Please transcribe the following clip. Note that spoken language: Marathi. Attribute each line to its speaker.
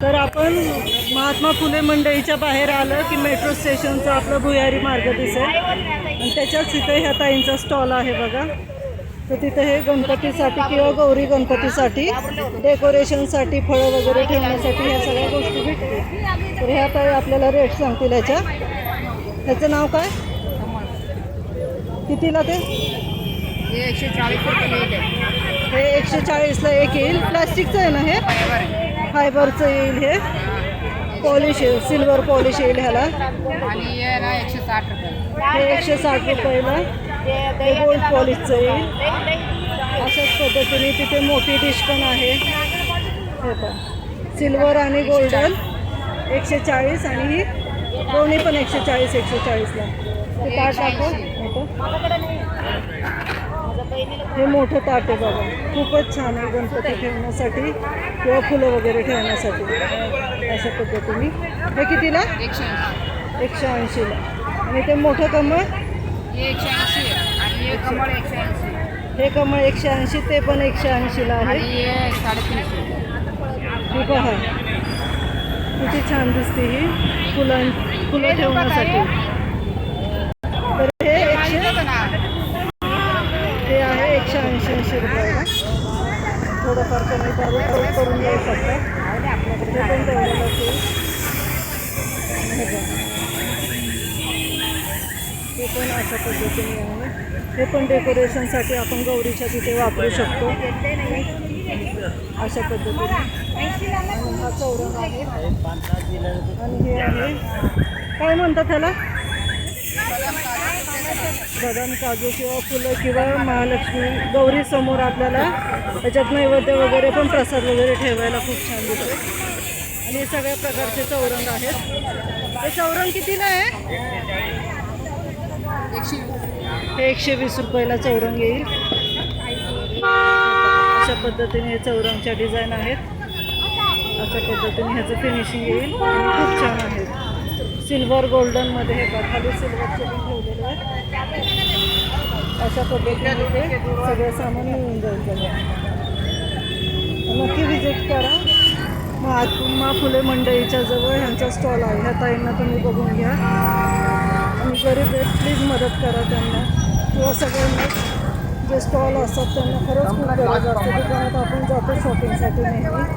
Speaker 1: तर आपण महात्मा फुले मंडईच्या बाहेर आलं की मेट्रो स्टेशनचं आपलं भुयारी मार्ग दिसेल. आणि त्याच्याच तिथे ह्या ताईंचा स्टॉल आहे बघा. तर तिथे हे गणपतीसाठी किंवा गौरी गणपतीसाठी डेकोरेशनसाठी फळं वगैरे ठेवण्यासाठी ह्या सगळ्या गोष्टी भेटतील. तर ह्या ताई आपल्याला रेट सांगतील ह्याच्या. ह्याचं नाव काय? कितीला ते?
Speaker 2: हे एकशे
Speaker 1: हे चाळीसला एक येईल. प्लास्टिकचं आहे ना हे. फायबरचं येईल हे. पॉलिश येईल सिल्वर पॉलिश येईल ह्याला.
Speaker 2: आणि हे एकशे साठ रुपये.
Speaker 1: हे एकशे साठ रुपयाला हे गोल्ड पॉलिशचं येईल. अशाच पद्धतीने तिथे मोठी डिश पण आहे. हे पण सिल्वर आणि गोल्डन एकशे चाळीस आणि ही दोन्ही पण एकशे चाळीस एकशे चाळीसला. ते ताट टाकू हे मोठं ताट आहे बघा खूपच छान आहे गणपती ठेवण्यासाठी किंवा फुलं वगैरे ठेवण्यासाठी. अशा पद्धतीने. हे कितीला?
Speaker 2: एकशे
Speaker 1: ऐंशीला. आणि ते मोठं कमळ?
Speaker 2: हे एकशे कमळ एकशे ऐंशी
Speaker 1: हे कमळ एकशे ऐंशी ते पण एकशे ऐंशीला आहे.
Speaker 2: ही
Speaker 1: पहा. किती छान दिसते ही फुलां फुलं ठेवण्यासाठी तर हे एकशे हे आहे एकशे रुपयाला थोडंफार कमी करून करून- घेऊ शकता. हे पण तेवढं ते पण अशा पद्धतीने आहे. हे पण डेकोरेशनसाठी आपण गौरीच्या तिथे वापरू शकतो. अशा पद्धतीने. आणि हा चौरंग आहे. आणि हे आहे. काय म्हणतात त्याला? बदाम काजू किंवा फुलं किंवा महालक्ष्मी गौरी समोर आपल्याला त्याच्यात नैवेद्य वगैरे पण प्रसाद वगैरे ठेवायला खूप छान दिसतो. आणि हे सगळ्या प्रकारचे चौरंग आहेत. हे चौरंग कितीला आहे?
Speaker 2: एकशे
Speaker 1: हे एकशे वीस रुपयाला चौरंग येईल. अशा पद्धतीने हे चौरंगच्या डिझाईन आहेत. अशा पद्धतीने ह्याचं फिनिशिंग येईल. खूप छान आहे. सिल्वर गोल्डनमध्ये हे बघा खाली सिल्वरचे पण ठेवलेले अशा पद्धतीने ते सगळं सामान मिळून जाईल त्याला. नक्की व्हिजिट करा. महात्मा फुले मंडईच्या जवळ ह्यांचा स्टॉल आहे. ह्या ताईंना तुम्ही बघून घ्या. आणि गरीब आहेत प्लीज मदत करा त्यांना. किंवा सगळ्यांना. जे स्टॉल असतात त्यांना खरंच खूप गरज असते. दुकानात आपण जातो शॉपिंगसाठी नेहमी.